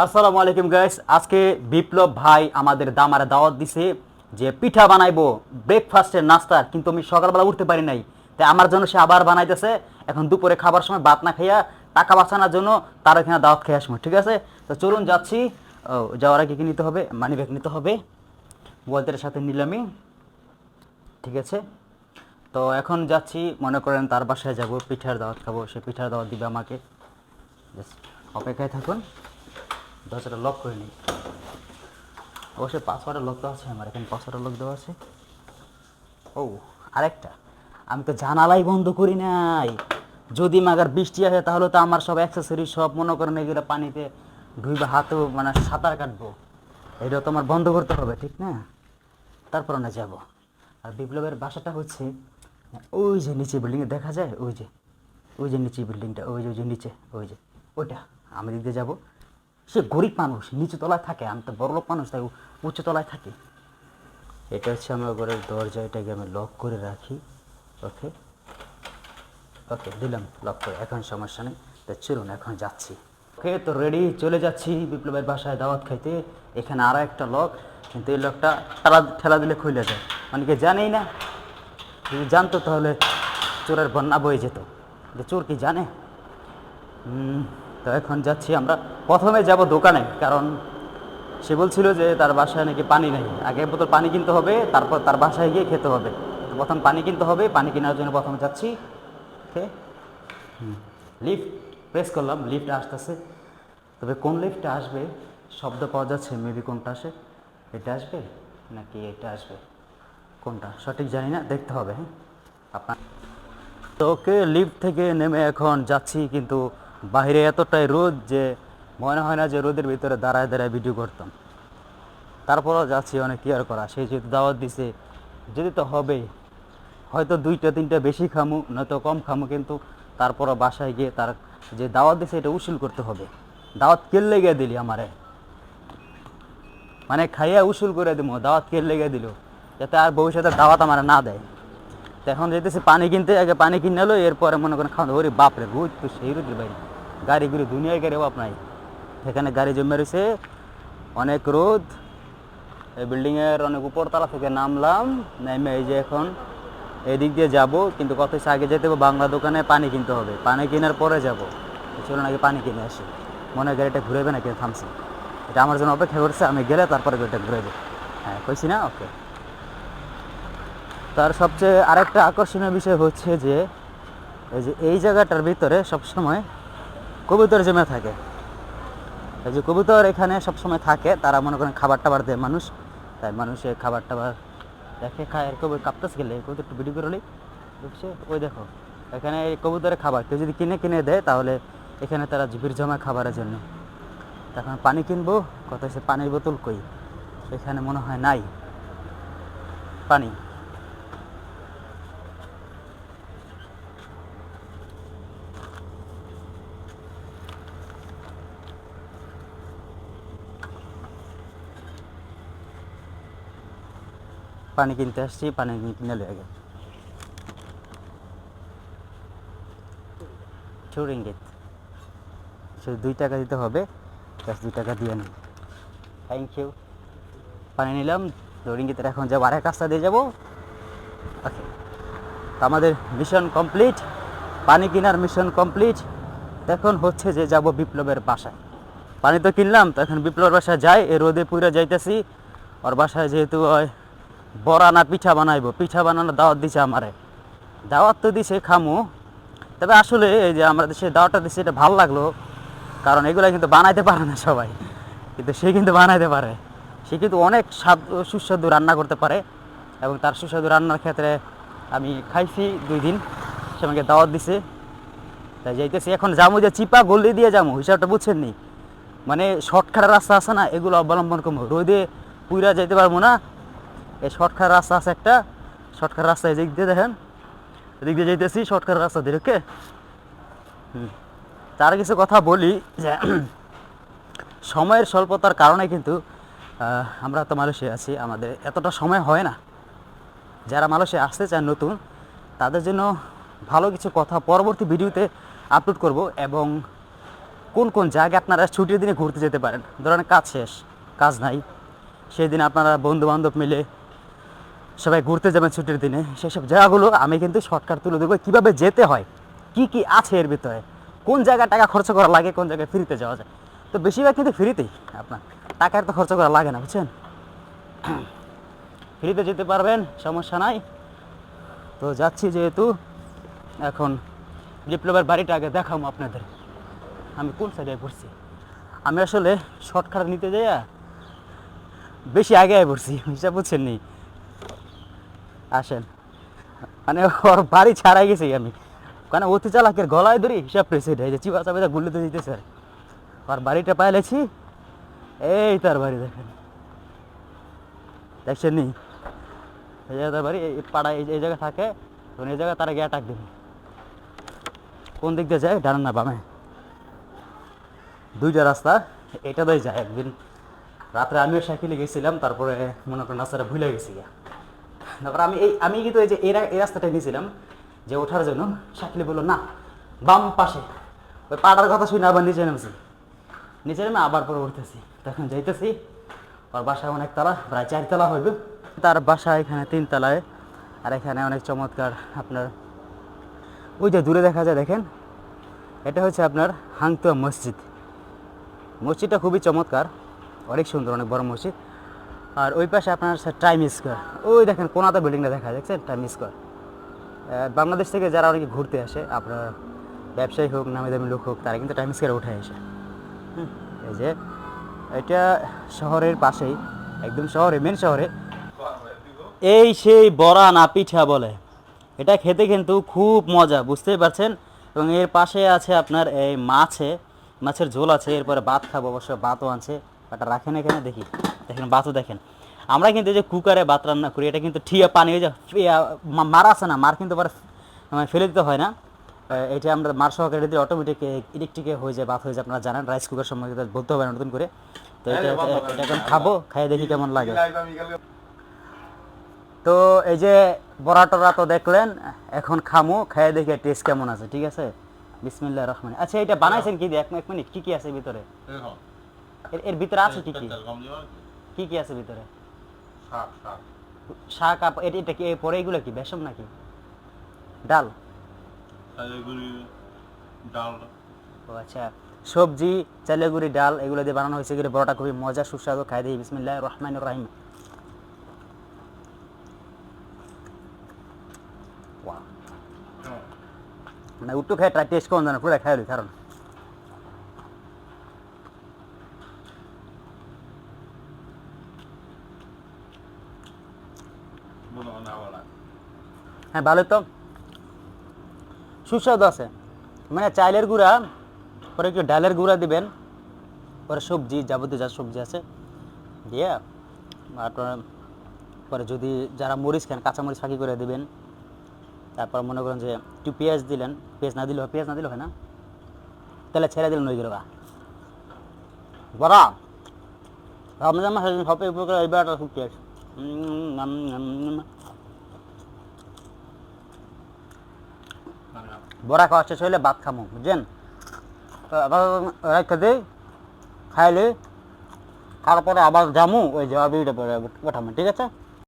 আসসালামু আলাইকুম গাইস আজকে বিপ্লব ভাই আমাদের দামারে দাওয়াত দিছে যে পিঠা বানাইবো। ব্রেকফাস্টের নাস্তার কিন্তু আমি সকালবেলা উঠতে পারি নাই। তাই আমার জন্য সে আবার বানাইতেছে। এখন দুপুরে খাবার সময় ভাত না খাইয়া টাকা বাঁচানোর জন্য তার এখানে দাওয়াত খেয়ে আসব, ঠিক আছে? তো চলুন যাচ্ছি। যাওয়ার আগে কি নিতে হবে? মানি ব্যাগ নিতে হবে। বলতের সাথে নিলামই। ঠিক আছে? তো এখন যাচ্ছি। মনে করেন তার বাসায় যাব, পিঠার দাওয়াত খাব। সে পিঠার দাওয়াত দিবে আমাকে। অপেক্ষায় থাকুন। দরজাটা লক করে নিই। অবশ্যই পাসওয়ার্ডের লক দেওয়া আছে, আমার এখানে পাসওয়ার্ডের লক দেওয়া আছে। ও, আরেকটা। আমি তো জানালাই বন্ধ করি নাই। যদি মাগার বৃষ্টি আসে, তাহলে তো আমার সব অ্যাক্সেসরি সব মনে করেন এগুলো পানিতে ধুইবা হাতেও মানে সাঁতার কাটবো। এটা তো আমার বন্ধ করতে হবে, ঠিক না? তারপর না যাব। আর বিপ্লবের বাসাটা হচ্ছে, ওই যে নিচে বিল্ডিংয়ে দেখা যায়? ওই যে ওই যে নিচে বিল্ডিংটা ওই যে ওই যে নিচে, ওই যে, ওইটা। আমি দিক যাব। সে গরিব মানুষ, নিচু তলায় থাকে, আমি তো বড়লোক মানুষ, তাই উচ্চ তলায় থাকি। এটা হচ্ছে আমার ঘরের দরজা, এটাকে আমি লক করে রাখি। ওকে ওকে দিলাম লক করে। এখন সমস্যা নেই। তো চলুন, এখন যাচ্ছি। ওকে তো রেডি চলে যাচ্ছি বিপ্লবের বাসায় দাওয়াত খাইতে। এখানে আরও একটা লক কিন্তু এই লকটা ঠেলা ঠেলা দিলে খুলে যায়। অনেকে জানেই না। যদি জানতো তাহলে চোরের বন্যা বয়ে যেত। চোর কি জানে? তো এখন যাচ্ছি আমরা। প্রথমে যাব দোকানে, কারণ সে বলছিল যে তার বাসায় নাকি পানি নেই। আগে বোতল পানি কিনতে হবে, তারপর তার বাসায় গিয়ে খেতে হবে। প্রথম পানি কিনতে হবে, পানি কেনার জন্য প্রথমে যাচ্ছি। ওকে? লিফট, প্রেস করলাম, লিফট আসতেছে। তবে কোন লিফটটা আসবে? শব্দ পাওয়া যাচ্ছে মেবি কোনটা আসে? এটা আসবে? নাকি এটা আসবে? কোনটা? সঠিক জানি না, দেখতে হবে হ্যাঁ? আপনার তো ওকে, লিফট থেকে নেমে এখন যাচ্ছি, কিন্তু বাইরে এতটাই রোদ যে মনে হয় না যে রোদের ভিতরে দাঁড়ায় দাঁড়ায় ভিডিও করতাম। তারপরও যাচ্ছি অনেক কেয়ার করা সেই যেহেতু দাওয়াত দিছে। যদি তো হবেই, হয়তো দুইটা, তিনটা বেশি খামু, নয়তো কম খামু, কিন্তু তারপরও বাসায় গিয়ে তার যে দাওয়াত দিছে এটা উসুল করতে হবে। দাওয়াত কেললে গিয়ে দিলি আমারে? মানে খাইয়া উসুল করে দিব, দাওয়াত কেললে গিয়ে দিল? যাতে আর ভবিষ্যতে দাওয়াত আমার না দেয়। তো এখন যেতেছি পানি কিনতে, আগে পানি কিনে এলো এরপরে মনে করেন খাওয়া ওরে বাপরে, রোদ তো সেই রোদের বাইরে। গাড়িগুলি দুনিয়ায় গাড়ি বাপ নাই। এখানে গাড়ি জমে রয়েছে, অনেক রোদ, এই বিল্ডিংয়ের অনেক উপরতলা থেকে নামলাম, নেমে এই যে এখন এদিক দিয়ে যাব, কিন্তু কত আগে যেতে হবে বাংলা দোকানে, পানি কিনতে হবে। পানি কেনার পরে যাব। চলুন আগে পানি কিনে আসি। মনে হয় গাড়িটা ঘুরেবে না কিন্তু থামছি। এটা আমার জন্য অপেক্ষা করছে, আমি গেলে তারপরে গাড়িটা ঘুরেবে। হ্যাঁ কইছি না? ওকে। তার সবচেয়ে আরেকটা আকর্ষণীয় বিষয় হচ্ছে যে, এই যে এই জায়গাটার ভিতরে সবসময় কবুতর জমে থাকে। এই যে কবুতর এখানে সবসময় থাকে, তারা মনে করেন খাবার টাবার দেয় মানুষ। তাই মানুষে খাবার টাবার দেখে খায়, আর কবুতর কাঁপতেছে গেলে কবুতর একটু ভিডিও করলেই বুঝছে ওই দেখো, এখানে এই কবুতরের খাবার, কেউ যদি কিনে কিনে দেয়, তাহলে এখানে তারা ভিড় জমা খাবারের জন্য। তখন পানি কিনবো কত হচ্ছে পানির বোতল কই? এখানে মনে হয় নাই। পানি। পানি কিনতে আসছি, পানি কিনে লয়ে আগে টু রিঙ্গিত শুধু দুই টাকা দিতে হবে, ব্যাস দুই টাকা দিয়ে নিন থ্যাংক ইউ পানি নিলাম রিঙ্গিতের এখন যাব, আরেক রাস্তা দিয়ে যাব। ওকে তো আমাদের মিশন কমপ্লিট পানি কেনার মিশন কমপ্লিট এখন হচ্ছে যে যাব বিপ্লবের বাসায়। পানি তো কিনলাম, তো এখন বিপ্লবের বাসায় যাই এ রোদে পুরে যাইতেছি। ওর বাসায় যেহেতু বড়া না পিঠা বানাইবো? পিঠা বানানোর দাওয়াত দিছে আমারে। দাওয়াত তো দিছে, খামু। তবে আসলে এই যে আমরা দেশে দাওয়াতটা দিছে, এটা ভালো লাগল। কারণ এগুলো কিন্তু বানাইতে পারে না সবাই। কিন্তু সে কিন্তু বানাইতে পারে। সে কিন্তু অনেক স্বাদ, সুস্বাদু রান্না করতে পারে। এবং তার সুস্বাদু রান্নার ক্ষেত্রে আমি খাইছি দুই দিন। সে আমাকে দাওয়াত দিছে। তাই যাইতেছি। এখন যাব যে চিপা গল্লি দিয়ে যাব হিসাবটা বুঝছেন নি? মানে শর্টকাট রাস্তা আছে না, এগুলো অবলম্বন করব। রোদে পুইরা যাইতে পারব না এই শর্টকাট রাস্তা আছে একটা, শর্টকাট রাস্তা এদিক দিয়ে দেখেন। এদিক দিয়ে যেতেছি শর্টকাট রাস্তা দিয়ে, ওকে? তার কিছু কথা বলি যে, সময়ের স্বল্পতার কারণে কিন্তু আমরা তো মালয়েশিয়া আছি, আমাদের এতটা সময় হয় না। যারা মালয়েশিয়া আসতে চায় নতুন, তাদের জন্য ভালো কিছু কথা পরবর্তী ভিডিওতে আপলোড করব এবং কোন কোন জায়গায় আপনারা ছুটির দিনে ঘুরতে যেতে পারেন। ধরেন কাজ শেষ, কাজ নাই সেই দিন আপনারা বন্ধু বান্ধব মিলে সবাই ঘুরতে যাবেন ছুটির দিনে। সেসব জায়গাগুলো আমি কিন্তু শর্টকাট তুলে দেবো। কীভাবে যেতে হয়? কি কি আছে এর ভিতরে? কোন জায়গায় টাকা খরচ করা লাগে, কোন জায়গায় ফ্রিতে যাওয়া যায়? তো বেশিরভাগ কিন্তু ফ্রিতেই আপনার। টাকার তো খরচ করা লাগে না, বুঝছেন? ফ্রিতে যেতে পারবেন, সমস্যা নাই। তো যাচ্ছি যেহেতু, এখন বিপ্লবের বাড়িটা আগে দেখাবো আপনাদের। আমি কোন সাইডে ঘুরছি? আমি আসলে শর্টকাট নিতে যাইয়া বেশি আগে পড়ছি হিসাব বুঝছেন নি? আসেন। মানে ওর বাড়ি ছাড়াই গেছি আমি। কারণ অতি চালাকের গলায় ধরি হিসাব পেয়েছে এই যে চাপা গুলি তো দিতেছে আর। বাড়িটা পাইলেছি এই তার বাড়ি দেখেন। দেখছেন নি? এই জায়গা তার বাড়ি, এই পাড়ায় এই জায়গায় থাকে, তখন এই জায়গায় তারা গিয়ে আটাক দিন কোন দিক দিয়ে যায়? ডান না, বামে। দুইটা রাস্তা, এটা দিয়ে যায় একদিন। রাত্রে আমিও সাইকেলে গেছিলাম, তারপরে মনে করেন রাস্তাটা ভুলে গেছি গিয়া। তারপর আমি এই আমি কিন্তু এই যে এই রা- এই রাস্তাটা নিয়েছিলাম, যে ওঠার জন্য সাইকেলে বলল, না, বাম পাশে। ওই পাড়ার কথা শুনে আবার নিচে নেমেছি। নিচে নেমে আবার পরে উঠতেছি। তখন যাইতেছি, ওর বাসা অনেক তালা, প্রায় চারতলা হইবে। তার বাসা এখানে তিনতলায় আর এখানে অনেক চমৎকার আপনার, ওই যে দূরে দেখা যায় দেখেন, এটা হচ্ছে আপনার হাংতুয়া মসজিদ। মসজিদটা খুবই চমৎকার, অনেক সুন্দর, অনেক বড় মসজিদ। আর ওই পাশে আপনার টাইম স্কোয়ার ওই দেখেন, কোনাতে বিল্ডিংটা দেখা যাচ্ছে টাইম স্কোয়ার বাংলাদেশ থেকে যারা অনেকে ঘুরতে আসে, আপনার ব্যবসায়ী হোক নামি দামি লোক হোক, তারা কিন্তু টাইম স্কোয়ারে উঠে আসে। এই যে, এটা শহরের পাশেই, একদম শহরে মেন শহরে। এই সেই বড়া না পিঠা বলে। এটা খেতে কিন্তু খুব মজা, বুঝতেই পারছেন? এবং এর পাশে আছে আপনার এই মাছে, মাছের ঝোল আছে, এরপরে ভাত খাব, অবশ্য ভাতও আনছে এটা রাখেন এখানে, দেখি। দেখেন ভাতও দেখেন। আমরা কিন্তু যে কুকারে ভাত রান্না করি এটা কিন্তু ঠিয়া পানি ওই যে মার আছে না মার কিন্তু মানে ফেলে দিতে হয় না। এটা আমরা মার সহকারে দিলে অটোমেটিক ইলেকট্রিকে হয়ে যায় ভাত হয়ে যায় আপনারা জানেন রাইস কুকার সম্পর্কে তো বলতে হবে নতুন করে। তো এটা এখন খাব খাই দেখি কেমন লাগে। তো এই যে বড়া টরা তো দেখলেন এখন খামু খেয়ে দেখে টেস্ট কেমন আছে ঠিক আছে? বিসমিল্লাহ রহমান আচ্ছা এটা বানাইছেন কি এক মিনিট কি কি আছে ভিতরে? এর ভিতরে আছে কি কি? কি কি আছে ভিতরে? শাক আপ এটা এটা কি পরে এগুলো কি বেসম নাকি? ডাল? ডাল। ও আচ্ছা। সবজি চালেগুড়ি ডাল এগুলো দিয়ে বানানো হয়েছে এগুলো বড়টা খুবই মজা সুস্বাদু খাই দিই বিসমিল্লাহ রহমান রাহিম. মানে উট্টু খাই টেস্ট করুন জানো পুরো খাই কারণ। হয়, ভালো তো। সুস্বাদু আছে। মানে চাইলের গুঁড়া, পরে একটু ডালের গুঁড়া দিবেন। পরে সবজি, যাবতীয় যা সবজি আছে দিয়ে, তারপর, পরে যদি যারা মরিচ খান কাঁচা মরিচ ফাঁকি করে দিবেন, তারপর মনে করেন যে একটু পেঁয়াজ দিলেন, পেঁয়াজ না দিলে হয়, পেঁয়াজ না দিলে হয় না, তাহলে ছেড়ে দিলেন ওই গেলা বড়া। রমজান মাসে সবাই উপকার এই বেড়াটা খুব টেস্ট বড়া খাওয়া শেষ হইলে ভাত খামো, বুঝছেন? রেখে দিই, খাইলে, তারপরে আবার জামু, ওই জবাবিটা পরে ওঠামো ঠিক আছে?